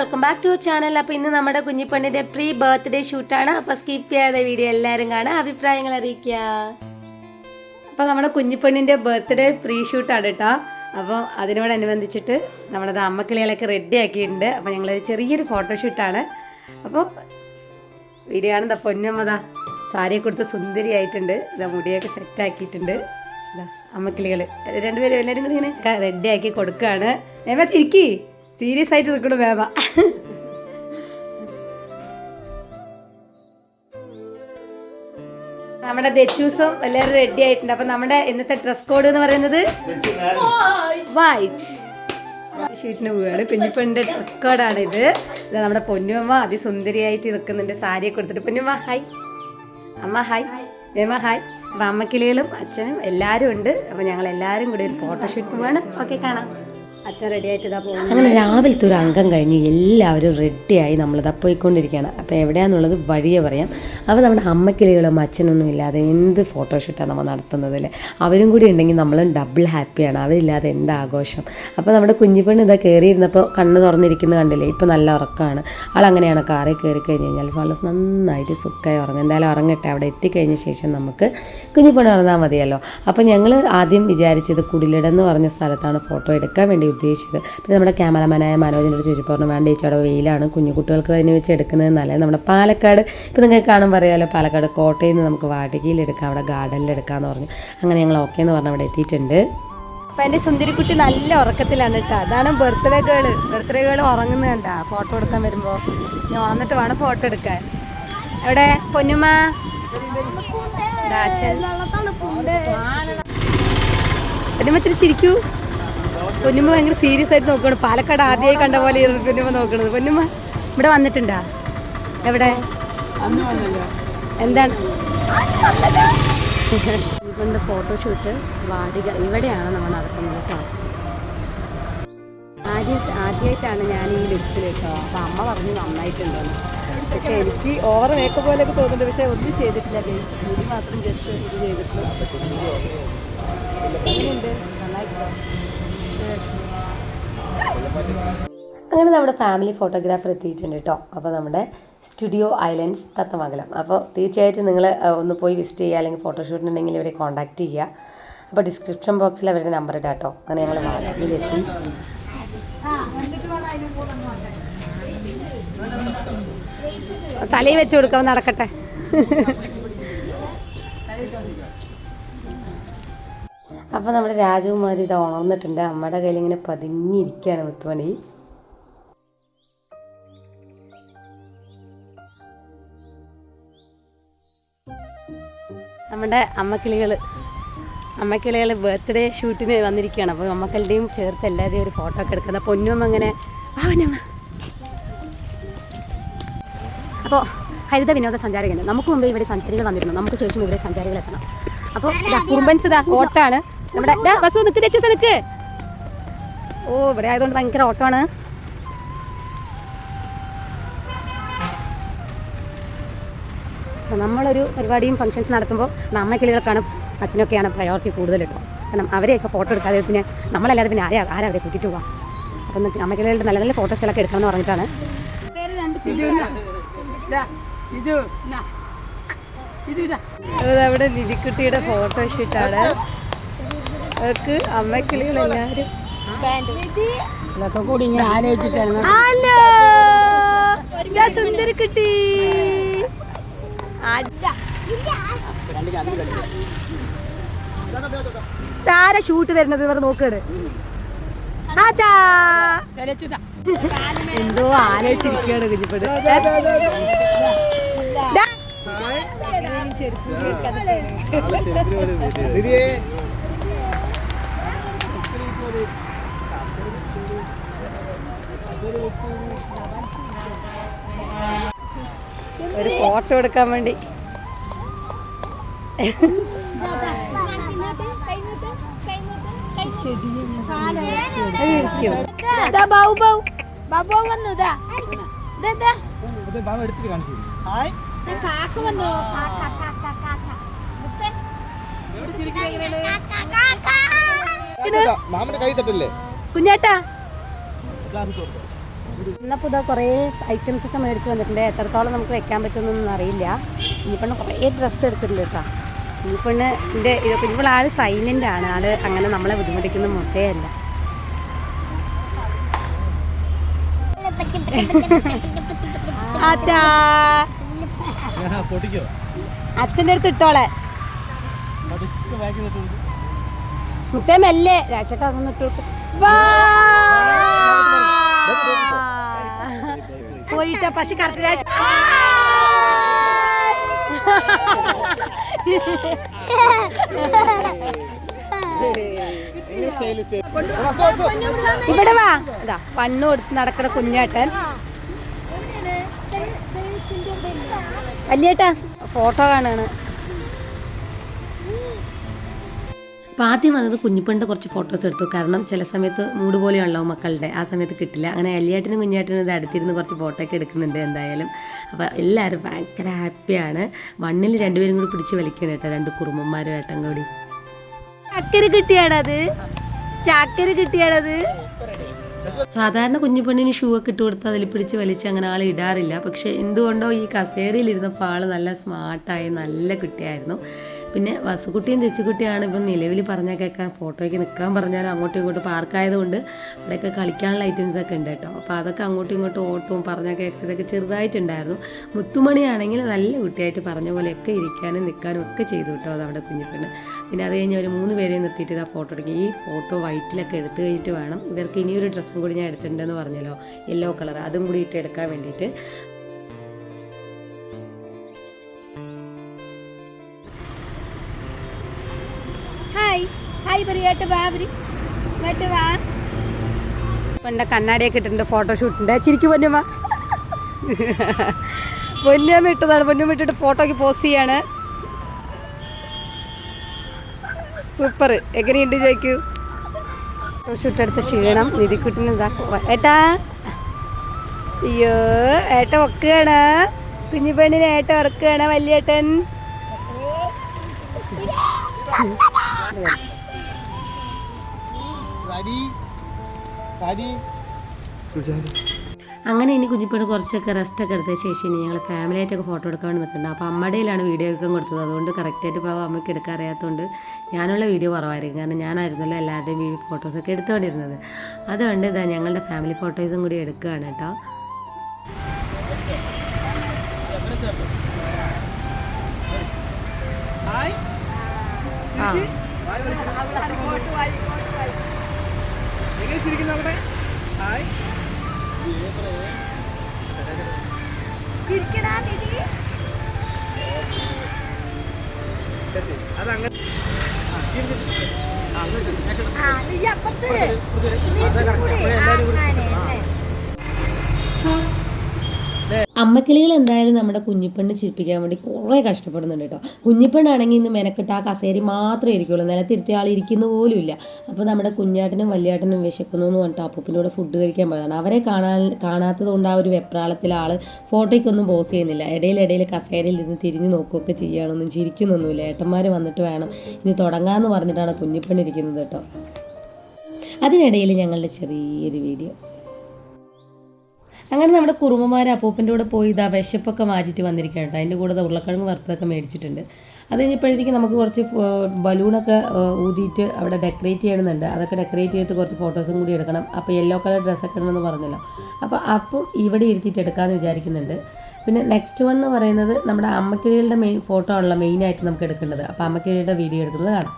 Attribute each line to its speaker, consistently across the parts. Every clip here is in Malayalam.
Speaker 1: വെൽക്കം ബാക്ക് ടു ചാനൽ അപ്പോൾ ഇന്ന് നമ്മുടെ കുഞ്ഞിപ്പെണ്ണിന്റെ പ്രീ ബർത്ത്ഡേ ഷൂട്ടാണ് അപ്പോൾ സ്കിപ്പ് ചെയ്യാതെ വീഡിയോ എല്ലാവരും കാണാം. അഭിപ്രായങ്ങൾ അറിയിക്കുക. അപ്പോൾ നമ്മുടെ കുഞ്ഞിപ്പെണ്ണിന്റെ ബർത്ത്ഡേ പ്രീ ഷൂട്ടാണ് കേട്ടോ അപ്പോൾ അതിനോടനുബന്ധിച്ചിട്ട് നമ്മുടെ അമ്മക്കിളികളൊക്കെ റെഡി ആക്കിയിട്ടുണ്ട്. അപ്പോൾ ഞങ്ങൾ ചെറിയൊരു ഫോട്ടോഷൂട്ടാണ് അപ്പോൾ വീഡിയോ കാണുന്ന പൊന്നമ്മതാ സാരിയെ കൊടുത്ത് സുന്ദരിയായിട്ടുണ്ട്. ഇതാ മുടിയൊക്കെ സെറ്റ് ആക്കിയിട്ടുണ്ട്. ഇതാ അമ്മക്കിളികൾ രണ്ടുപേരും എല്ലാവരും കൂടി ഇങ്ങനെ റെഡി ആക്കി കൊടുക്കുകയാണ്. ഞാൻ ചിരിക്കി സീരിയസ് ആയിട്ട് നിൽക്കണം വേവ നമ്മുടെ ദച്ചൂസും എല്ലാവരും റെഡി ആയിട്ടുണ്ട്. അപ്പൊ നമ്മുടെ ഇന്നത്തെ ഡ്രസ് കോഡ് എന്ന് പറയുന്നത് വൈറ്റ് ഷീറ്റിന് പോവുകയാണ് കുഞ്ഞിപ്പെണ്ണിന്റെ ഡ്രസ് കോഡാണ് ഇത്. നമ്മുടെ പൊന്നുമ്മ അതിസുന്ദരിയായിട്ട് നിൽക്കുന്നുണ്ട്. സാരിയൊക്കെ കൊടുത്തിട്ട്. പൊന്നുമ്മ ഹായ് അമ്മ ഹായ് മേമ ഹായ് അപ്പം അമ്മക്കിളികളും അച്ഛനും എല്ലാവരും ഉണ്ട്. അപ്പോൾ ഞങ്ങൾ എല്ലാവരും കൂടി ഒരു ഫോട്ടോഷൂട്ട് പോവാണ്. ഓക്കെ കാണാം. അച്ഛൻ റെഡിയായിട്ട്
Speaker 2: അങ്ങനെ രാവിലത്തെ ഒരു അംഗം കഴിഞ്ഞ് എല്ലാവരും റെഡിയായി നമ്മളിതാ പോയിക്കൊണ്ടിരിക്കുകയാണ്. അപ്പോൾ എവിടെയാണെന്നുള്ളത് വഴിയെ പറയാം. അപ്പോൾ നമ്മുടെ അമ്മക്കിളികളും അച്ഛനൊന്നും ഇല്ലാതെ എന്ത് ഫോട്ടോഷൂട്ടാണ് നമ്മൾ നടത്തുന്നതിൽ അവരും കൂടി ഉണ്ടെങ്കിൽ നമ്മളും ഡബിൾ ഹാപ്പിയാണ് അവരില്ലാതെ എന്ത് ആഘോഷം? അപ്പോൾ നമ്മുടെ കുഞ്ഞിപ്പെണ്ണ് ഇതാ കയറിയിരുന്നപ്പോൾ കണ്ണ് തുറന്നിരിക്കുന്നത് കണ്ടില്ലേ? ഇപ്പോൾ നല്ല ഉറക്കമാണ് അങ്ങനെയാണ് കാറിൽ കയറി കഴിഞ്ഞ് കഴിഞ്ഞാൽ വളരെ നന്നായിട്ട് സുഖമായി ഉറങ്ങും. എന്തായാലും ഉറങ്ങട്ടെ. അവിടെ എത്തിക്കഴിഞ്ഞ ശേഷം നമുക്ക് കുഞ്ഞിപ്പെണ്ണ് ഉറങ്ങാൽ മതിയല്ലോ. അപ്പോൾ ഞങ്ങൾ ആദ്യം വിചാരിച്ചത് കുടിലിടം എന്ന് പറഞ്ഞ സ്ഥലത്താണ് ഫോട്ടോ എടുക്കാൻ വേണ്ടി ഉദ്ദേശിച്ചത്. പിന്നെ നമ്മുടെ ക്യാമറമാനായ മനോജിനോട് ചോദിച്ചു പറഞ്ഞു വേണ്ട ചേച്ചി അവിടെ വെയിലാണ്. കുഞ്ഞു കുട്ടികൾക്ക് അതിനെ വെച്ച് എടുക്കുന്നത് നല്ലത്. നമ്മുടെ പാലക്കാട് ഇപ്പോൾ നിങ്ങൾക്ക് കാണാൻ പറയാമല്ലോ പാലക്കാട് കോട്ടയിൽ നിന്ന് നമുക്ക് വാടകയിൽ എടുക്കാം അവിടെ ഗാർഡനിൽ എടുക്കാമെന്ന് പറഞ്ഞു. അങ്ങനെ ഞങ്ങൾ ഓക്കെ എന്ന് പറഞ്ഞ് അവിടെ എത്തിയിട്ടുണ്ട്.
Speaker 1: അപ്പം എന്റെ സുന്ദരിക്കുട്ടി നല്ല ഉറക്കത്തിലാണ് കേട്ടോ. അതാണ് ബർത്ത്ഡേ ഗേൾ ബർത്ത്ഡേ ഗേൾ ഉറങ്ങുന്നത് കണ്ടാ ഫോട്ടോ എടുക്കാൻ വരുമ്പോൾ ഞാൻ ഉറന്നിട്ട് വേണം ഫോട്ടോ എടുക്കാൻ. എവിടെ? പൊന്നുമ്മ. പൊന്നുമ്മ ഇത്തിരി ചിരിക്കൂ. പൊന്നുമ്മ ഭയങ്കര സീരിയസ് ആയിട്ട് നോക്കണം പാലക്കാട് ആദ്യമായി കണ്ട പോലെ ഇരുന്ന് പൊന്നുമ്മ നോക്കണത്. പൊന്നുമ്മ ഇവിടെ വന്നിട്ടുണ്ടാ? എവിടെ? എന്താണ്? ഇവന്റെ ഫോട്ടോഷൂട്ട് വാടിക ഇവിടെയാണ് നമ്മൾ നടക്കുന്നത് കേട്ടോ. ആദ്യ ആദ്യമായിട്ടാണ് ഞാൻ ഈ ലുക്കിൽ കേട്ടോ. അപ്പം അമ്മ പറഞ്ഞു നന്നായിട്ടുണ്ടെന്ന്. പക്ഷെ എനിക്ക് ഓവർ മേക്കപ്പ് പോലെയൊക്കെ തോന്നുന്നുണ്ട്. പക്ഷെ ഒന്നും ചെയ്തിട്ടില്ല മുടി മാത്രം ജസ്റ്റ് ഇത് ചെയ്തിട്ടുള്ളൂ. എങ്ങനെയുണ്ട് നന്നായിട്ടുണ്ടോ.
Speaker 2: അങ്ങനെ നമ്മുടെ ഫാമിലി ഫോട്ടോഗ്രാഫർ എത്തിയിട്ടുണ്ട് കേട്ടോ അപ്പോൾ നമ്മുടെ സ്റ്റുഡിയോ ഐലൻഡ്സ് തത്തമംഗലം. അപ്പോൾ തീർച്ചയായിട്ടും നിങ്ങൾ ഒന്ന് പോയി വിസിറ്റ് ചെയ്യുക അല്ലെങ്കിൽ ഫോട്ടോഷൂട്ടിനുണ്ടെങ്കിൽ ഇവരെ കോൺടാക്റ്റ് ചെയ്യുക. അപ്പോൾ ഡിസ്ക്രിപ്ഷൻ ബോക്സിൽ അവരുടെ നമ്പർ ഇടാം കേട്ടോ അങ്ങനെ ഞങ്ങൾ വാടകയിലെത്തി.
Speaker 1: തലയിൽ വെച്ച് കൊടുക്കാൻ നടക്കട്ടെ.
Speaker 2: അപ്പോൾ നമ്മുടെ രാജകുമാരി ഇത് ഉണർന്നിട്ടുണ്ട്. അമ്മയുടെ കയ്യിൽ ഇങ്ങനെ പതിഞ്ഞിരിക്കുകയാണ് മുത്തുമണി.
Speaker 1: നമ്മുടെ അമ്മക്കിളികൾ അമ്മക്കിളികൾ ബർത്ത്ഡേ ഷൂട്ടിന് വന്നിരിക്കുകയാണ്. അപ്പോൾ അമ്മക്കളുടെയും ചേർത്ത് എല്ലാവരെയും ഒരു ഫോട്ടോ ഒക്കെ എടുക്കുന്ന പൊന്നും അങ്ങനെ അവനമ്മ അപ്പോൾ ഹരിത വിനോദസഞ്ചാര കേന്ദ്രം നമുക്ക് മുമ്പ് ഇവിടെ സഞ്ചാരികൾ വന്നിരുന്നു. നമുക്ക് ശേഷം ഇവിടെ സഞ്ചാരികൾ എത്തണം. അപ്പോൾ കുറുമ്പൻസ് ഇതാ ഓട്ടാണ് നമ്മുടെ ബസ് നിക്ക് തെച്ചു നിക്ക്. ഓ ഇവിടെ ആയതുകൊണ്ട് ഭയങ്കര ഓട്ടമാണ്. നമ്മളൊരു പരിപാടിയും ഫംഗ്ഷൻസ് നടത്തുമ്പോൾ അമ്മക്കിളികൾക്കാണ് അച്ഛനൊക്കെയാണ് പ്രയോറിറ്റി കൂടുതൽ കിട്ടും. കാരണം അവരെയൊക്കെ ഫോട്ടോ എടുക്കാതെ പിന്നെ നമ്മളല്ലാതെ പിന്നെ ആരെയാണ് ആരാ അവരെ കൂട്ടിയിട്ട് പോവാം? അപ്പം അമ്മക്കിളികളുടെ നല്ല നല്ല ഫോട്ടോസ്കളൊക്കെ എടുക്കണം എന്ന് പറഞ്ഞിട്ടാണ്. അവിടെ നിധിക്കുട്ടിയുടെ ഫോട്ടോ ഷൂട്ടാണ് അവർക്ക് അമ്മക്കിളികളെല്ലാവരും
Speaker 2: ഇതൊക്കെ കൂടി ഇങ്ങനെ ആലോചിച്ചിട്ടാണ്
Speaker 1: ഹലോ. ഇതാ സുന്ദരിക്കുട്ടി താര ഷൂട്ട് വരുന്നത് ഇവർ നോക്കാണ് എന്തോ ആലോചിച്ചിരിക്കുകയാണ് കുഞ്ഞിപ്പട് ഒരു ഫോട്ടോ എടുക്കാൻ വേണ്ടി അത് ഇരിക്കുവോ? ദാ ബാവു ബാവു.
Speaker 3: ബാബു വന്നു ഇതാ ഇതാ
Speaker 4: ഹായ്
Speaker 3: കാക്ക വന്നു കാക്ക ഫോട്ടോ എടുക്കാൻ വേണ്ടി.
Speaker 4: മാമന്റെ കൈ തട്ടല്ലേ?
Speaker 1: കുഞ്ഞേട്ടാ. ഇന്നപ്പോൾ ഇതാ കുറേ ഐറ്റംസ് ഒക്കെ മേടിച്ച് വന്നിട്ടുണ്ട്. എത്രത്തോളം നമുക്ക് വെക്കാൻ പറ്റുമെന്നൊന്നും അറിയില്ല. കുഞ്ഞിപ്പെണ്ണ് കുറേ ഡ്രസ്സ് എടുത്തിട്ടുണ്ട് കേട്ടോ. ഇനിപ്പണ് എന്റെ ഇതൊക്കെ ഇപ്പോൾ ആൾ സൈലന്റ് ആണ്. ആൾ അങ്ങനെ നമ്മളെ ബുദ്ധിമുട്ടിക്കുന്ന മൊത്തേ അല്ല അച്ഛന്റെ അടുത്ത് ഇട്ടോളെ. മുത്തേ മെല്ലെ. രാശക്ക വാ! പോയിട്ടാ പക്ഷെ കറക്റ്റ് രാശ ഇവിടെ വാ. ഇതാ പണ്ണു കൊടുത്ത് നടക്കണ കുഞ്ഞേട്ടൻ. അല്ലേട്ടാ ഫോട്ടോ കാണാണ്.
Speaker 2: അപ്പോൾ ആദ്യം വന്നത് കുഞ്ഞിപ്പണ്ട് കുറച്ച് ഫോട്ടോസ് എടുത്തു. കാരണം ചില സമയത്ത് മൂട് പോലെയാണല്ലോ മക്കളുടെ. ആ സമയത്ത് കിട്ടില്ല. അങ്ങനെ അല്ലിയേട്ടനും കുഞ്ഞേട്ടനും ഇത് അടുത്തിരുന്ന് കുറച്ച് ഫോട്ടോ ഒക്കെ എടുക്കുന്നുണ്ട് എന്തായാലും. അപ്പോൾ എല്ലാവരും ഭയങ്കര ഹാപ്പിയാണ് വണ്ണിൽ രണ്ടുപേരും കൂടി പിടിച്ച് വലിക്കണം കേട്ടോ രണ്ട് കുറുമ്പന്മാരും ഏട്ടൻ കൂടി.
Speaker 1: ചക്കര കിട്ടിയാണത് ചക്കര കിട്ടിയാണത്
Speaker 2: സാധാരണ കുഞ്ഞിപ്പെണ്ണിന് ഷൂ ഒക്കെ ഇട്ട് കൊടുത്ത് അതിൽ പിടിച്ച് വലിച്ച് അങ്ങനെ ആൾ ഇടാറില്ല. പക്ഷെ എന്തുകൊണ്ടോ ഈ കസേരയിലിരുന്നപ്പോൾ ആൾ നല്ല സ്മാർട്ടായി നല്ല കുട്ടിയായിരുന്നു. പിന്നെ വസുകുട്ടിയും തെച്ചുകുട്ടിയാണ് ഇപ്പം നിലവിൽ പറഞ്ഞാൽ കേൾക്കാൻ ഫോട്ടോയ്ക്ക് നിൽക്കാൻ പറഞ്ഞാലും അങ്ങോട്ടും ഇങ്ങോട്ടും പാർക്കായതുകൊണ്ട് അവിടെയൊക്കെ കളിക്കാനുള്ള ഐറ്റംസ് ഒക്കെ ഉണ്ട് കേട്ടോ. അപ്പോൾ അതൊക്കെ അങ്ങോട്ടും ഇങ്ങോട്ടും ഓട്ടവും പറഞ്ഞാൽ കേൾക്കുന്നതൊക്കെ ചെറുതായിട്ടുണ്ടായിരുന്നു. മുത്തുമണിയാണെങ്കിൽ നല്ല കുട്ടിയായിട്ട് പറഞ്ഞ പോലെയൊക്കെ ഇരിക്കാനും നിൽക്കാനും ഒക്കെ ചെയ്തു കേട്ടോ അവിടെ കുഞ്ഞിപ്പെണ്ണ്. പിന്നെ അത് കഴിഞ്ഞ് ഒരു മൂന്ന് പേരെ നിർത്തിയിട്ട് ഇതാ ഫോട്ടോ എടുക്കും. ഈ ഫോട്ടോ വൈറ്റിലൊക്കെ എടുത്തു കഴിഞ്ഞിട്ട് വേണം. ഇവർക്ക് ഇനിയൊരു ഡ്രസ്സും കൂടി ഞാൻ എടുത്തിട്ടുണ്ടെന്ന് പറഞ്ഞല്ലോ. യെല്ലോ കളർ അതും കൂടി ഇട്ട് എടുക്കാൻ വേണ്ടിയിട്ട്.
Speaker 1: പണ്ട കണ്ണാടിയൊക്കെ ഇട്ടിട്ടുണ്ട് ഫോട്ടോഷൂട്ടിന്റെ ചിരിക്കു പൊന്നുമ്മ. പൊന്നുമ്മ ഇട്ടതാണ്. പൊന്നുമ്മ ഇട്ടിട്ട് ഫോട്ടോയ്ക്ക് പോസ്റ്റ് ചെയ്യാണ്. സൂപ്പർ എങ്ങനെയുണ്ട് ചോദിക്കൂ ഫോട്ടോഷൂട്ട് എടുത്ത ക്ഷീണം. നിധിക്കുട്ടിന് ഇതാ. ഏട്ടാ. അയ്യോ ഏട്ട ഒക്കുകയാണ്. കുഞ്ഞിപ്പണ്ണിന് ഏട്ട ഉറക്കുകയാണ് വലിയേട്ടൻ.
Speaker 2: അങ്ങനെ ഇനി കുഞ്ഞിപ്പേട് കുറച്ചൊക്കെ റെസ്റ്റ് ഒക്കെ എടുത്ത ശേഷം ഇനി ഞങ്ങൾ ഫാമിലി ആയിട്ടൊക്കെ ഫോട്ടോ എടുക്കാൻ വേണ്ടി നിൽക്കുന്നുണ്ട്. അപ്പോൾ അമ്മയുടെയിലാണ് വീഡിയോ എടുക്കാൻ കൊടുത്തത് അതുകൊണ്ട് കറക്റ്റായിട്ട് ഇപ്പോൾ അമ്മയ്ക്ക് എടുക്കാൻ അറിയാത്തതുകൊണ്ട് ഞാനുള്ള വീഡിയോ കുറവായിരിക്കും. കാരണം ഞാനായിരുന്നല്ലോ എല്ലാവരുടെയും വീഡിയോ ഫോട്ടോസൊക്കെ എടുത്തുകൊണ്ടിരുന്നത് അതുകൊണ്ട് ഇതാ ഞങ്ങളുടെ ഫാമിലി ഫോട്ടോസും കൂടി എടുക്കുകയാണ് കേട്ടോ.
Speaker 4: ഹായ്
Speaker 1: ആ.
Speaker 4: എങ്ങനെ ചിരിക്കുന്നു അവിടെ ഹായ് അതങ്ങനെ
Speaker 2: അമ്മക്കിളികൾ എന്തായാലും നമ്മുടെ കുഞ്ഞിപ്പെണ്ണ് ചിരിപ്പിക്കാൻ വേണ്ടി കുറേ കഷ്ടപ്പെടുന്നുണ്ട് കേട്ടോ. കുഞ്ഞിപ്പെണ്ണാണെങ്കിൽ ഇന്ന് മെനക്കെട്ട് ആ കസേരി മാത്രമേ ഇരിക്കുള്ളൂ. നിലത്തിരുത്തിയ ആൾ ഇരിക്കുന്ന പോലും ഇല്ല അപ്പോൾ നമ്മുടെ കുഞ്ഞാട്ടനും വലിയാട്ടനും വിശക്കുന്നു എന്ന് പറഞ്ഞിട്ട് അപ്പൂപ്പിനോട് ഫുഡ് കഴിക്കാൻ പോയതാണ്. അവരെ കാണാൻ കാണാത്തത് കൊണ്ട് ആ ഒരു വെപ്രാളത്തിൽ ആൾ ഫോട്ടോയ്ക്കൊന്നും പോസ് ചെയ്യുന്നില്ല. ഇടയിലിടയിൽ കസേരയിൽ ഇരുന്ന് തിരിഞ്ഞ് നോക്കുകയൊക്കെ ചെയ്യുകയാണൊന്നും ചിരിക്കുന്നൊന്നുമില്ല. ഏട്ടന്മാർ വന്നിട്ട് വേണം ഇനി തുടങ്ങാമെന്ന് പറഞ്ഞിട്ടാണ് കുഞ്ഞിപ്പെണ്ണ് ഇരിക്കുന്നത് കേട്ടോ. അതിനിടയിൽ ഞങ്ങളുടെ ചെറിയൊരു വീഡിയോ. അങ്ങനെ നമ്മുടെ കുറുമമാർ അപ്പൂപ്പന്റെ കൂടെ പോയി ഇതാ വിശപ്പൊക്കെ മാറ്റിയിട്ട് വന്നിരിക്കുകയാണ് കേട്ടോ. അതിന്റെ കൂടെ ഉരുളക്കിഴങ്ങ് വറുത്തതൊക്കെ മേടിച്ചിട്ടുണ്ട്. അത് കഴിഞ്ഞപ്പോഴത്തേക്ക് നമുക്ക് കുറച്ച് ബലൂണൊക്കെ ഊതിയിട്ട് അവിടെ ഡെക്കറേറ്റ് ചെയ്യണമെന്നുണ്ട്. അതൊക്കെ ഡെക്കറേറ്റ് ചെയ്തിട്ട് കുറച്ച് ഫോട്ടോസും കൂടി എടുക്കണം. അപ്പോൾ യെല്ലോ കളർ ഡ്രസ്സൊക്കെ ഇടണമെന്ന് പറഞ്ഞല്ലോ. അപ്പോൾ അപ്പം ഇവിടെ ഇരുത്തിയിട്ട് എടുക്കാമെന്ന് വിചാരിക്കുന്നുണ്ട്. പിന്നെ നെക്സ്റ്റ് വൺ എന്ന് പറയുന്നത് നമ്മുടെ അമ്മക്കിഴികളുടെ മെയിൻ ഫോട്ടോ ആണല്ലോ മെയിനായിട്ട് നമുക്ക് എടുക്കേണ്ടത്. അപ്പോൾ അമ്മക്കിഴികളുടെ വീഡിയോ എടുക്കുന്നത് കാണാം.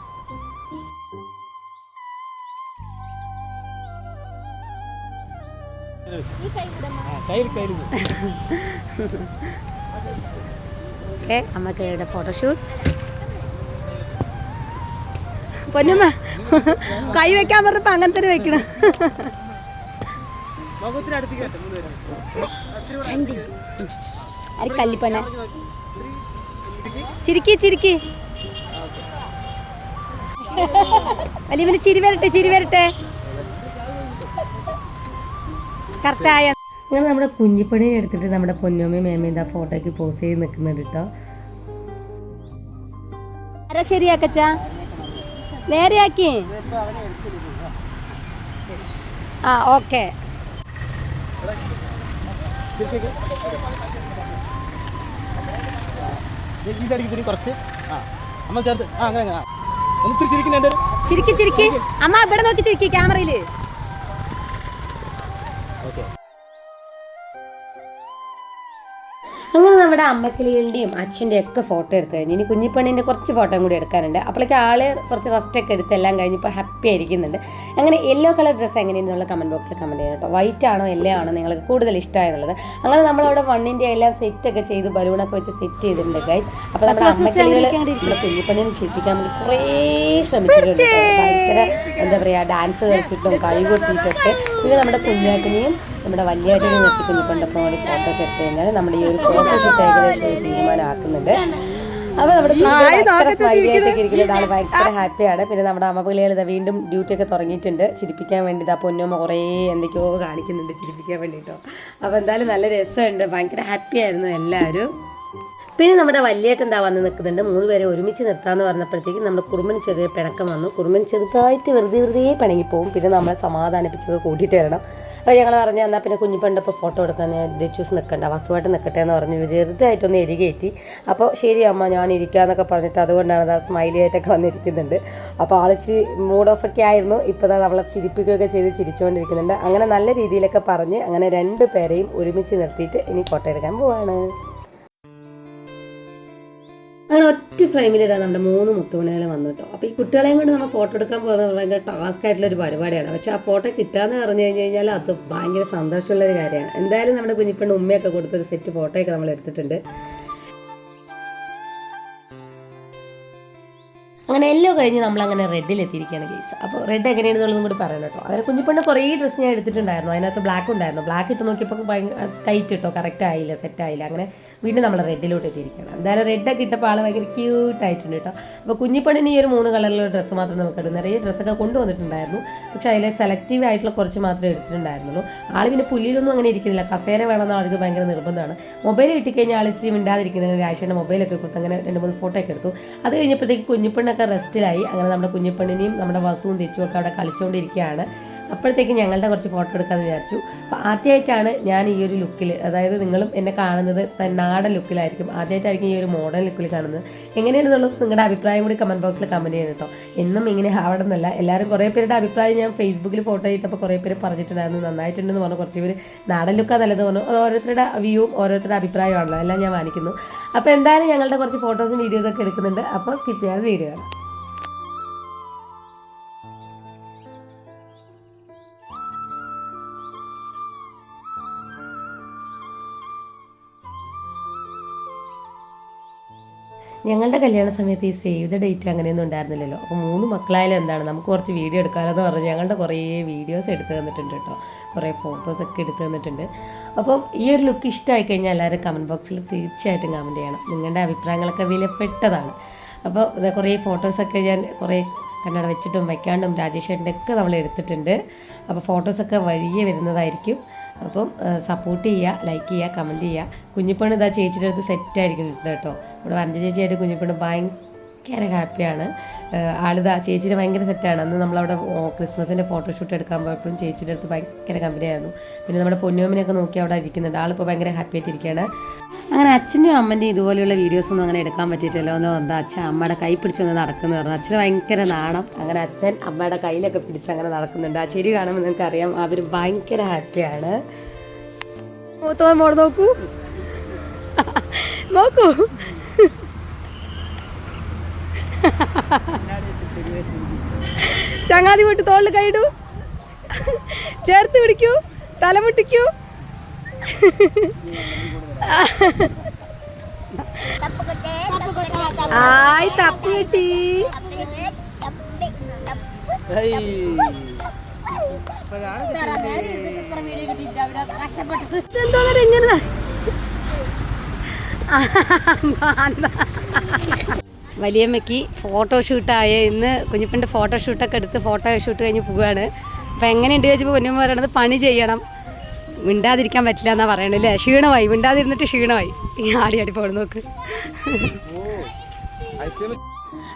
Speaker 1: ഓക്കെ അമ്മക്കിടെ ഫോട്ടോഷൂട്ട് പൊന്നമ്മ കൈ വെക്കാൻ പറഞ്ഞപ്പോ അങ്ങനെ തന്നെ വെക്കണം അരി കല്ലിപ്പണ്ണ ചിരിക്കി ചിരിക്കി. വലിയ ചിരി വരട്ടെ ചിരി വരട്ടെ. കറക്റ്റായ
Speaker 2: അങ്ങനെ നമ്മുടെ കുഞ്ഞിപ്പണിയെ എടുത്തിട്ട് നമ്മുടെ പൊന്നോമി മേമയും ആ ഫോട്ടോയ്ക്ക് പോസ് ചെയ്ത് നിൽക്കുന്നുണ്ട് കേട്ടോ
Speaker 1: ആരാ ശരിയാക്കച്ച നേരെയാക്കി ആ ഓക്കെ
Speaker 4: കുറച്ച് ആ അമ്മ ചേർത്ത് ആ അങ്ങനെ അങ്ങനെ ആ. ഒന്ന് ചിരിക്കുന്ന
Speaker 1: ചിരിക്കി ചിരിക്കി അമ്മ ഇവിടെ നോക്കി ചിരിക്കി
Speaker 4: ക്യാമറയിൽ
Speaker 2: അങ്ങനെ നമ്മുടെ അമ്മക്കിളികളുടെയും അച്ഛന്റെയും ഒക്കെ ഫോട്ടോ എടുത്ത് കഴിഞ്ഞ് ഇനി കുഞ്ഞിപ്പണ്ണിന്റെ കുറച്ച് ഫോട്ടോയും കൂടി എടുക്കാനുണ്ട്. അപ്പോഴേക്ക് ആൾ കുറച്ച് റെസ്റ്റൊക്കെ എടുത്ത് എല്ലാം കഴിഞ്ഞപ്പോൾ ഹാപ്പി ആയിരിക്കുന്നുണ്ട്. അങ്ങനെ യെല്ലോ കളർ ഡ്രസ്സ് എങ്ങനെയെന്നുള്ള കമന്റ് ബോക്സിൽ കമന്റ് ചെയ്യണം കേട്ടോ. വൈറ്റ് ആണോ എല്ലോ ആണോ നിങ്ങൾക്ക് കൂടുതൽ ഇഷ്ടമായെന്നുള്ളത്. അങ്ങനെ നമ്മളവിടെ വണ്ണിന്റെ എല്ലാം സെറ്റൊക്കെ ചെയ്ത് ബലൂണൊക്കെ വെച്ച് സെറ്റ് ചെയ്തിട്ടുണ്ട് ഗൈസ് അപ്പോൾ നമ്മുടെ അമ്മക്കിളികൾ നമ്മുടെ കുഞ്ഞിപ്പണ്ണിനെ ശില്പിക്കാൻ വേണ്ടി കുറേ ശ്രമിച്ചിട്ടുണ്ട് ഭയങ്കര എന്താ പറയുക ഡാൻസ് കളിച്ചിട്ടും കൈ കൊട്ടിയിട്ടൊക്കെ. പിന്നെ നമ്മുടെ കുഞ്ഞാട്ടിനെയും നമ്മുടെ വലിയാട്ടിനെയും നിർത്തി കുഞ്ഞിപ്പണ്ടപ്പം കൂടി ഫോട്ടോ ഒക്കെ എടുത്തു കഴിഞ്ഞാൽ നമ്മുടെ ഈ ഒരു ഫോട്ടോ ഷൂട്ട് ഏകദേശം ഒരു തീരുമാനമാക്കുന്നുണ്ട്. അപ്പൊ നമ്മുടെ സ്മൈലി ആയിട്ടൊക്കെ ഇരിക്കുന്ന ആൾ ഭയങ്കര ഹാപ്പിയാണ് പിന്നെ നമ്മുടെ അമ്മപ്പിള്ളികൾ ഇതാ വീണ്ടും ഡ്യൂട്ടി ഒക്കെ തുടങ്ങിയിട്ടുണ്ട്. ചിരിപ്പിക്കാൻ വേണ്ടി ഇതാ പൊന്നുമ്മ കുറേ എന്തൊക്കെയോ കാണിക്കുന്നുണ്ട് ചിരിപ്പിക്കാൻ വേണ്ടിയിട്ടോ. അപ്പോൾ എന്തായാലും നല്ല രസമുണ്ട്. ഭയങ്കര ഹാപ്പി ആയിരുന്നു എല്ലാവരും. പിന്നെ നമ്മുടെ വലിയേട്ടൻ എന്താ വന്ന് നിൽക്കുന്നുണ്ട്. മൂന്ന് പേരെ ഒരുമിച്ച് നിർത്താമെന്ന് പറഞ്ഞപ്പോഴത്തേക്കും നമ്മുടെ കുറുമ്പന് ചെറിയ പിണക്കം വന്നു. കുറുമ്പൻ ചെറുതായിട്ട് വെറുതെ വെറുതെ പോകും പിന്നെ നമ്മളെ സമാധാനിപ്പിച്ചൊക്കെ കൂട്ടിയിട്ട് വരണം. അപ്പോൾ ഞങ്ങൾ പറഞ്ഞു എന്നാൽ പിന്നെ കുഞ്ഞിപ്പണ്ടപ്പോൾ ഫോട്ടോ എടുക്കാൻ ഞാൻ ചൂസ് നിൽക്കണ്ട. വസുവായിട്ട് നിൽക്കട്ടെ എന്ന് പറഞ്ഞു. ചെറുതായിട്ടൊന്ന് എരികേറ്റി അപ്പോൾ ശരി അമ്മ ഞാൻ ഇരിക്കാന്നൊക്കെ പറഞ്ഞിട്ട് അതുകൊണ്ടാണ് അത് സ്മൈലി ആയിട്ടൊക്കെ വന്നിരിക്കുന്നുണ്ട്. അപ്പോൾ ആളിച്ചിരി മൂഡ് ഓഫ് ആയിരുന്നു. ഇപ്പോൾ ദാ നമ്മളെ ചിരിപ്പിക്കുകയൊക്കെ ചെയ്ത് ചിരിച്ചുകൊണ്ടിരിക്കുന്നുണ്ട്. അങ്ങനെ നല്ല രീതിയിലൊക്കെ പറഞ്ഞ് അങ്ങനെ രണ്ട് പേരെയും ഒരുമിച്ച് നിർത്തിയിട്ട് ഇനി ഫോട്ടോ എടുക്കാൻ പോവാണ്. അങ്ങനെ ഒറ്റ ഫ്രെയിമിൽ ഇതാ നമ്മുടെ മൂന്ന് മുത്തുമണികൾ വന്നു കേട്ടോ അപ്പോൾ ഈ കുട്ടികളെയും കൊണ്ട് നമ്മൾ ഫോട്ടോ എടുക്കാൻ പോകുന്നത് ഭയങ്കര ടാസ്ക് ആയിട്ടുള്ള ഒരു പരിപാടിയാണ്. പക്ഷേ ആ ഫോട്ടോ കിട്ടാന്ന് പറഞ്ഞു കഴിഞ്ഞ് കഴിഞ്ഞാൽ അത് ഭയങ്കര സന്തോഷമുള്ള ഒരു കാര്യമാണ്. എന്തായാലും നമ്മുടെ കുഞ്ഞിപ്പെണ്ണ് ഉമ്മയൊക്കെ കൊടുത്തൊരു സെറ്റ് ഫോട്ടോയൊക്കെ നമ്മൾ എടുത്തിട്ടുണ്ട്. അങ്ങനെ എല്ലാം കഴിഞ്ഞ് നമ്മൾ അങ്ങനെ റെഡിൽ എത്തിയിരിക്കുകയാണ് കേസ് അപ്പോൾ റെഡ് എങ്ങനെയാണെന്നുള്ളതും കൂടി പറയണം കേട്ടോ. അങ്ങനെ കുഞ്ഞിപ്പണ്ട് കുറേ ഡ്രസ്സ് ഞാൻ എടുത്തിട്ടുണ്ടായിരുന്നു. അതിനകത്ത് ബ്ലാക്ക് ഉണ്ടായിരുന്നു. ബ്ലാക്ക് ഇട്ട് നോക്കിയപ്പോൾ ഭയങ്കര ടൈറ്റ് ഇട്ടോ കറക്റ്റ് ആയില്ല സെറ്റ് ആയില്ല. അങ്ങനെ വീണ്ടും നമ്മൾ റെഡിലോട്ട് എത്തിയിരിക്കുകയാണ്. എന്തായാലും റെഡൊക്കെ ഇട്ടപ്പോൾ ആൾ ഭയങ്കര ക്യൂട്ടായിട്ടുണ്ട് കേട്ടോ. അപ്പോൾ കുഞ്ഞിപ്പണിന് ഈ ഒരു മൂന്ന് കളറിലുള്ള ഡ്രസ്സ് മാത്രം നമുക്ക് എടുക്കും നിറയെ ഡ്രസ്സൊക്കെ കൊണ്ടുവന്നിട്ടുണ്ടായിരുന്നു. പക്ഷെ അതിൽ സെലക്റ്റീവ് ആയിട്ടുള്ള കുറച്ച് മാത്രമേ എടുത്തിട്ടുണ്ടായിരുന്നുള്ളൂ. ആൾ പിന്നെ പുല്ലിലൊന്നും അങ്ങനെ ഇരിക്കുന്നില്ല. കസേര വേണമെന്ന് ആൾക്ക് ഭയങ്കര നിർബന്ധമാണ്. മൊബൈൽ കിട്ടിക്കഴിഞ്ഞാൽ ആൾ ഇച്ചിരി മിണ്ടാതിരിക്കുന്നത് രാശിയുടെ മൊബൈലൊക്കെ കൊടുത്ത് അങ്ങനെ രണ്ട് മൂന്ന് ഫോട്ടോ ഒക്കെ എടുത്തു. അത് കഴിഞ്ഞപ്പോഴത്തേക്ക് കുഞ്ഞിപ്പെണ്ണൊക്കെ റെസ്റ്റിലായി അങ്ങനെ നമ്മുടെ കുഞ്ഞിപ്പെണ്ണിനെയും നമ്മുടെ വസുവും തെച്ചുമൊക്കെ അവിടെ കളിച്ചുകൊണ്ടിരിക്കുകയാണ്. അപ്പോഴത്തേക്ക് ഞങ്ങളുടെ കുറച്ച് ഫോട്ടോ എടുക്കാമെന്ന് വിചാരിച്ചു. അപ്പോൾ ആദ്യമായിട്ടാണ് ഞാൻ ഈ ഒരു ലുക്കിൽ അതായത് നിങ്ങളും എന്നെ കാണുന്നത് നാടൻ ലുക്കിലായിരിക്കും ആദ്യമായിട്ടായിരിക്കും ഈ ഒരു മോഡേൺ ലുക്കിൽ കാണുന്നത്. എങ്ങനെയാണെന്നുള്ളത് നിങ്ങളുടെ അഭിപ്രായം കൂടി കമന്റ് ബോക്സിൽ കമന്റ് ചെയ്യണം കേട്ടോ എന്നും ഇങ്ങനെ ആവണമെന്നല്ല. എല്ലാവരും കുറേ പേരുടെ അഭിപ്രായം ഞാൻ ഫേസ്ബുക്കിൽ ഫോട്ടോ ഇട്ടപ്പോൾ കുറേ പേര് പറഞ്ഞിട്ടുണ്ടായിരുന്നു. നന്നായിട്ടുണ്ടെന്ന് പറഞ്ഞു. കുറച്ച് പേര് നാടൻ ലുക്കാ നല്ലത് പറഞ്ഞു. അത് ഓരോരുത്തരുടെ വ്യൂവും ഓരോരുത്തരുടെ അഭിപ്രായമാണല്ലോ. എല്ലാം ഞാൻ മാനിക്കുന്നു. അപ്പോൾ എന്തായാലും ഞങ്ങളുടെ കുറച്ച് ഫോട്ടോസും വീഡിയോസൊക്കെ എടുക്കുന്നുണ്ട്. അപ്പോൾ സ്കിപ്പ് ചെയ്യാതെ വീഡിയോ കാണാം. ഞങ്ങളുടെ കല്യാണ സമയത്ത് ഈ സേവ് ദ ഡേറ്റ് അങ്ങനെയൊന്നും ഉണ്ടായിരുന്നില്ലല്ലോ. അപ്പോൾ മൂന്ന് മക്കളായാലും എന്താണ് നമുക്ക് കുറച്ച് വീഡിയോ എടുക്കാമെന്ന് പറഞ്ഞ് ഞങ്ങളുടെ കുറേ വീഡിയോസ് എടുത്തു തന്നിട്ടുണ്ട് കേട്ടോ കുറേ ഫോട്ടോസൊക്കെ എടുത്തു തന്നിട്ടുണ്ട്. അപ്പോൾ ഈ ഒരു ലുക്ക് ഇഷ്ടമായി കഴിഞ്ഞാൽ എല്ലാവരും കമന്റ് ബോക്സിൽ തീർച്ചയായിട്ടും കമന്റ് ചെയ്യണം. നിങ്ങളുടെ അഭിപ്രായങ്ങളൊക്കെ വിലപ്പെട്ടതാണ്. അപ്പോൾ കുറേ ഫോട്ടോസൊക്കെ ഞാൻ കുറേ കണ്ണട വെച്ചിട്ടും വയ്ക്കാണ്ടും രാജേഷേട്ടന്റെ ഒക്കെ നമ്മൾ എടുത്തിട്ടുണ്ട്. അപ്പോൾ ഫോട്ടോസൊക്കെ വഴിയെ വരുന്നതായിരിക്കും. അപ്പം സപ്പോർട്ട് ചെയ്യുക ലൈക്ക് ചെയ്യുക കമന്റ് ചെയ്യുക കുഞ്ഞിപ്പണ് ഇതാ ചേച്ചിയുടെ അടുത്ത് സെറ്റായിരിക്കും കേട്ടോ. ഇവിടെ വരഞ്ച ചേച്ചിയായിട്ട് കുഞ്ഞിപ്പണ് ഭയങ്കര ഹാപ്പിയാണ്. ആളിതാ ചേച്ചിയുടെ ഭയങ്കര സെറ്റാണ്. അന്ന് നമ്മളവിടെ ക്രിസ്മസിന്റെ ഫോട്ടോഷൂട്ട് എടുക്കാൻ പോയപ്പോഴും ചേച്ചിയുടെ അടുത്ത് ഭയങ്കര കമ്പനിയായിരുന്നു. പിന്നെ നമ്മുടെ പൊന്നുമ്മനെയൊക്കെ നോക്കി അവിടെ ഇരിക്കുന്നുണ്ട്. ആളിപ്പോൾ ഭയങ്കര ഹാപ്പി ആയിട്ടിരിക്കുകയാണ് അങ്ങനെ അച്ഛന്റെയും അമ്മന്റെയും ഇതുപോലെയുള്ള വീഡിയോസൊന്നും അങ്ങനെ എടുക്കാൻ പറ്റിയിട്ടില്ല എന്ന് എന്താ അച്ഛൻ അമ്മയുടെ കൈ പിടിച്ചൊന്ന് നടക്കുന്നു പറഞ്ഞു. അച്ഛന് ഭയങ്കര നാണം. അങ്ങനെ അച്ഛൻ അമ്മയുടെ കയ്യിലൊക്കെ പിടിച്ച് അങ്ങനെ നടക്കുന്നുണ്ട്. ആ ചെരി കാണുമ്പോൾ നിങ്ങൾക്ക് അറിയാം അവർ ഭയങ്കര ഹാപ്പിയാണ്.
Speaker 1: മൂത്തവൻ നോക്കൂ. നോക്കൂ. ചങ്ങാതി വിട്ട് തോളിൽ കൈയിടൂ ചേർത്ത് പിടിക്കൂ. തലമുട്ടിക്കൂ ആയി തപ്പ് കിട്ടി.
Speaker 4: ഹേയ്.
Speaker 1: എന്തോ ഇങ്ങനെ വലിയമ്മയ്ക്ക് ഫോട്ടോഷൂട്ടായ ഇന്ന് കുഞ്ഞിപ്പന്റെ ഫോട്ടോഷൂട്ടൊക്കെ എടുത്ത് ഫോട്ടോ ഷൂട്ട് കഴിഞ്ഞ് പോവുകയാണ്. അപ്പം എങ്ങനെയുണ്ട് ചോദിച്ചപ്പോൾ കുഞ്ഞമ്മ പറയണത് പണി ചെയ്യണം. മിണ്ടാതിരിക്കാൻ പറ്റില്ല എന്നാ പറയണത് അല്ലേ? ക്ഷീണമായി. മിണ്ടാതിരുന്നിട്ട് ക്ഷീണമായി. ഈ ആടി ആടി പോകണം നോക്ക്.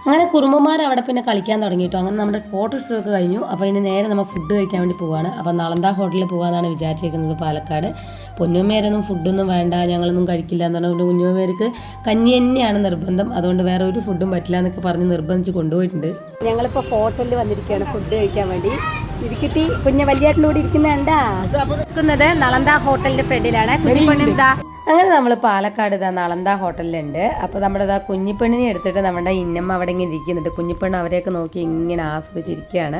Speaker 2: അങ്ങനെ കുറുമ്പന്മാർ അവിടെ പിന്നെ കളിക്കാൻ തുടങ്ങി കേട്ടോ അങ്ങനെ നമ്മുടെ ഫോട്ടോ ഷൂട്ടൊക്കെ കഴിഞ്ഞു. അപ്പോൾ ഇനി നേരെ നമ്മൾ ഫുഡ് കഴിക്കാൻ വേണ്ടി പോവാണ്. അപ്പോൾ നളന്ത ഹോട്ടലിൽ പോകാമെന്നാണ് വിചാരിച്ചേക്കുന്നത് പാലക്കാട്. പൊന്നുമേരൊന്നും ഫുഡൊന്നും വേണ്ട ഞങ്ങളൊന്നും കഴിക്കില്ല എന്ന് പറഞ്ഞുകൊണ്ട് കുഞ്ഞുമേർക്ക് കഞ്ഞി തന്നെയാണ് നിർബന്ധം. അതുകൊണ്ട് വേറെ ഒരു ഫുഡും പറ്റില്ല എന്നൊക്കെ പറഞ്ഞ് നിർബന്ധിച്ച് കൊണ്ടുപോയിട്ടുണ്ട്.
Speaker 1: ഞങ്ങളിപ്പോൾ ഹോട്ടലിൽ വന്നിരിക്കുകയാണ് ഫുഡ് കഴിക്കാൻ വേണ്ടി. ഇരിക്കട്ടി കുഞ്ഞ വലിയ ഇരിക്കുന്നുണ്ടാ നിൽക്കുന്നത് നളന്ത ഹോട്ടലിന്റെ ഫ്രണ്ടിലാണ് കുഞ്ഞിപ്പണ്ണി ഇതാ
Speaker 2: അങ്ങനെ നമ്മൾ പാലക്കാട് ഇതാ നളന്ത ഹോട്ടലിലുണ്ട്. അപ്പോൾ നമ്മുടെ ഇതാ കുഞ്ഞിപ്പെണ്ണിനെ എടുത്തിട്ട് നമ്മുടെ ഇന്നമ്മ അവിടെ ഇങ്ങനെ ഇരിക്കുന്നുണ്ട്. കുഞ്ഞിപ്പെണ്ണ് അവരെയൊക്കെ നോക്കി ഇങ്ങനെ ആസ്വദിച്ചിരിക്കുകയാണ്.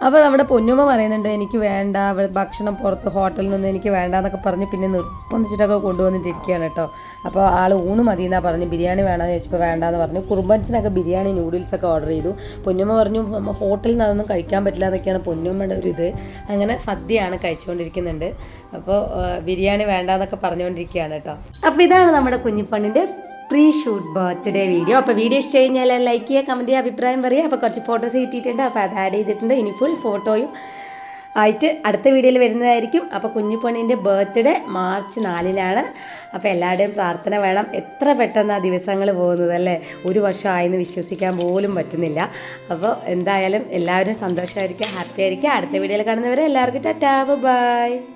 Speaker 2: അപ്പോൾ നമ്മുടെ പൊന്നുമ്മ പറയുന്നുണ്ട് എനിക്ക് വേണ്ട ഭക്ഷണം പുറത്ത് ഹോട്ടലിൽ നിന്നും എനിക്ക് വേണ്ട എന്നൊക്കെ പറഞ്ഞ് പിന്നെ നിർബന്ധിച്ചിട്ടൊക്കെ കൊണ്ടുവന്നിട്ടിരിക്കുകയാണ് കേട്ടോ അപ്പോൾ ആൾ ഊണ് മതി എന്നാ പറഞ്ഞു ബിരിയാണി വേണമെന്ന് ചോദിച്ചപ്പോൾ വേണ്ടാന്ന് പറഞ്ഞു. കുറുമ്പൻസിനൊക്കെ ബിരിയാണി നൂഡിൽസൊക്കെ ഓർഡർ ചെയ്തു. പൊന്നുമ്മ പറഞ്ഞു "അമ്മ, ഹോട്ടലിൽ നിന്ന് അതൊന്നും കഴിക്കാൻ പറ്റില്ല എന്നൊക്കെയാണ് പൊന്നുമ്മയുടെ ഒരു ഇത്. അങ്ങനെ സദ്യയാണ് കഴിച്ചുകൊണ്ടിരിക്കുന്നുണ്ട്. അപ്പോൾ ബിരിയാണി വേണ്ടാന്നൊക്കെ പറഞ്ഞുകൊണ്ടിരിക്കുകയാണ് കേട്ടോ അപ്പോൾ ഇതാണ് നമ്മുടെ കുഞ്ഞിപ്പണ്ണിന്റെ പ്രീ ഷൂട്ട് ബർത്ത്ഡേ വീഡിയോ അപ്പോൾ വീഡിയോ ഇഷ്ടം കഴിഞ്ഞാൽ ലൈക്ക് ചെയ്യുക കമന്റ് ചെയ്യുക അഭിപ്രായം പറയുക. അപ്പോൾ കുറച്ച് ഫോട്ടോസ് കിട്ടിയിട്ടുണ്ട്. അപ്പോൾ അത് ആഡ് ചെയ്തിട്ടുണ്ട്. ഇനി ഫുൾ ഫോട്ടോയും ആയിട്ട് അടുത്ത വീഡിയോയിൽ വരുന്നതായിരിക്കും. അപ്പോൾ കുഞ്ഞിപ്പണ്ണിന്റെ ബർത്ത്ഡേ മാർച്ച് നാലിനാണ്. അപ്പോൾ എല്ലാവരുടെയും പ്രാർത്ഥന വേണം. എത്ര പെട്ടെന്ന് ആ ദിവസങ്ങൾ പോകുന്നത് അല്ലേ? ഒരു വർഷം ആയെന്ന് വിശ്വസിക്കാൻ പോലും പറ്റുന്നില്ല. അപ്പോൾ എന്തായാലും എല്ലാവരും സന്തോഷമായിരിക്കുക ഹാപ്പി ആയിരിക്കുക. അടുത്ത വീഡിയോയിൽ കാണുന്നവരെ എല്ലാവർക്കും ടാറ്റാ. ബൈ